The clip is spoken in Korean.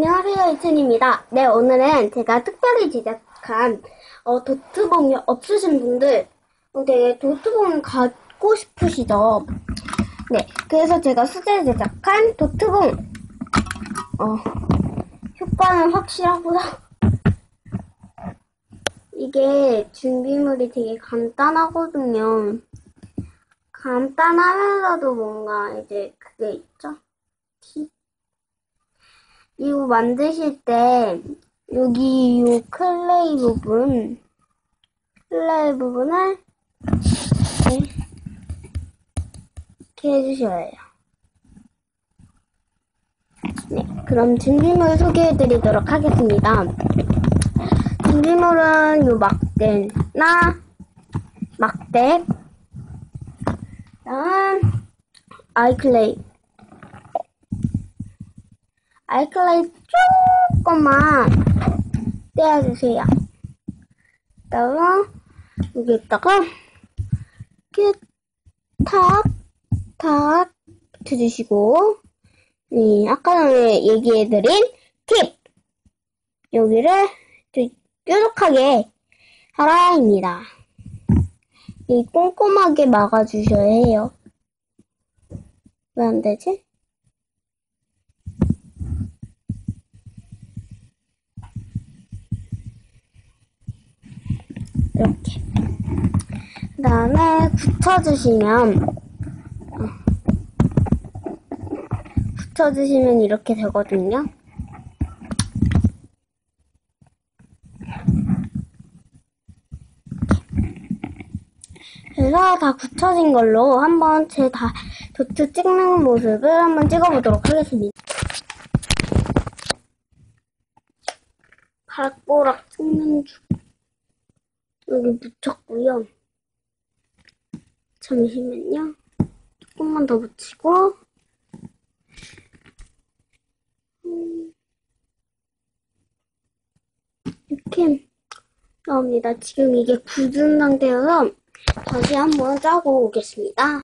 안녕하세요, 이춘입니다. 네, 오늘은 제가 특별히 제작한 어, 도트봉이 없으신 분들 어, 되게 도트봉 갖고 싶으시죠? 네, 그래서 제가 수제 제작한 도트봉 어, 효과는 확실하고요. 이게 준비물이 되게 간단하거든요. 간단하면서도 뭔가 이제 그게 있죠? 팁? 이거 만드실 때 여기 요 클레이 부분 클레이 부분을 이렇게, 이렇게 해주셔야 해요. 네, 그럼 준비물 소개해 드리도록 하겠습니다. 준비물은 요 막대나 막대 다음 아이클레이 아이클레이 조금만 떼어주세요. 그다음 여기에다가 이렇게 탁탁 붙여주시고 음, 아까 전에 얘기해드린 팁 여기를 뾰족하게 하라 입니다. 이 꼼꼼하게 막아주셔야 해요. 왜 안 되지? 이렇게. 그 다음에 굳혀주시면, 어, 굳혀주시면 이렇게 되거든요. 그래서 다 굳혀진 걸로 한번 제 다 도트 찍는 모습을 한번 찍어보도록 하겠습니다. 발꼬락 찍는 중. 여기 붙였고요. 잠시만요. 조금만 더 붙이고. 음, 이렇게 나옵니다. 지금 이게 굳은 상태여서 다시 한번 짜고 오겠습니다.